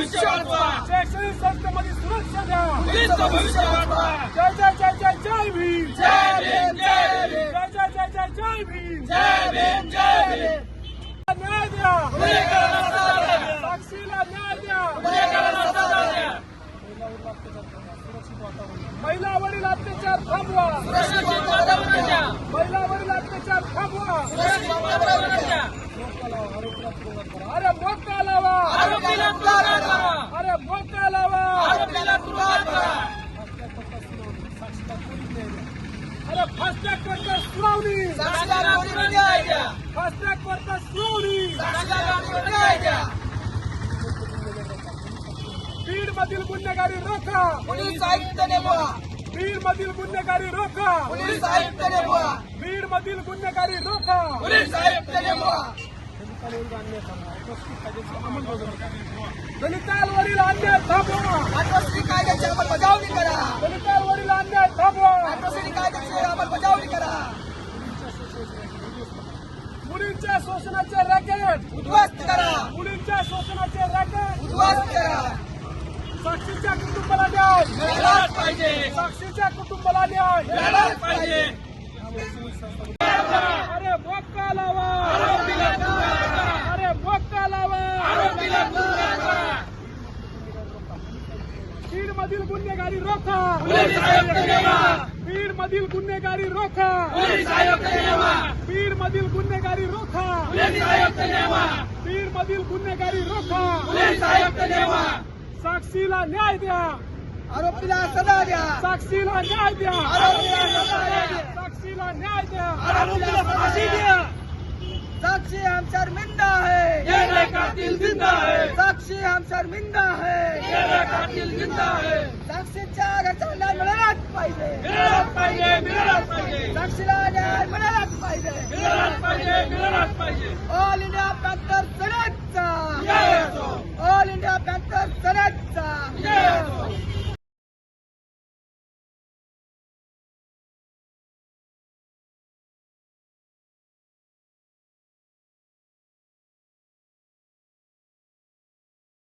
भविष्य वाढवा शैक्षणिक संस्थेमध्ये सुरक्षा द्या! मुलींचं भविष्य वाढवा जय जय जय जय जय भीम! जय भीम जय भीम! जय जय जय जय जय जय भीम जय न्याय द्या! गुन्हेगारांना सजा द्या! साक्षीला न्याय द्या! गुन्हेगारांना सजा द्या! महिलावरील अत्याचार थांबवा! सुरक्षित वातावरण द्या! महिलावरील अत्याचार थांबवा! अरे मोठा लावा! आरोपीला फास्टॅग करता सुनावणी! साक्षीला कोणी फास्टॅग करता सुनावणी! बीड मधील गुन्हेगारी रोखा! पोलीस आयुक्त नेमवा बीड मधील गुन्हेगारी रोखा! पोलीस आयुक्त नेमवा बीड मधील गुन्हेगारी रोखा! पोलीस आयुक्त नेमवा दलितांवरील अन्याय थांबवा! आदिवासी कायद्याची अंमलबजावणी करा दलितांवरील अन्याय थांबवा अट्रॉसिटी कायद्याची अंमलबजावणी करा मुलींच्या शोषणाचे रॅकेट उद्ध्वस्त करा. मुलींच्या शोषणाचे रॅकेट उद्ध्वस्त करा. साक्षीच्या कुटुंबाला न्याय. मिळालाच पाहिजे. साक्षीच्या कुटुंबाला न्याय. मिळालाच पाहिजे. अरे मोक्का लावा. आरोपीला अरे मोक्का लावा. आरोपीला बीड मधील गुन्हेगारी रोखा. मधील गुन्हेगारी रोखा. पोलीस आयुक्त नेमवा बीड मधील गुन्हेगारी रोखा. पोलीस आयुक्त नेमवा बीड मधील गुन्हेगारी रोखा. पोलीस आयुक्त नेमवा साक्षीला न्याय द्या. आरोपीला सजा द्या. साक्षीला न्याय द्या. आरोपीला सजा द्या. साक्षीला न्याय द्या. आरोपीला फाशी द्या. साक्षी हम शर्मिंदा है ये कातिल जिंदा है साक्षी हम शर्मिंदा है ये कातिल जिंदा है साक्षीच्या पाहिजे मिळालाच पाहिजे. साक्षीला न्याय मिळालाच पाहिजे. मिळालाच पाहिजे मिळालाच पाहिजे. इंडिया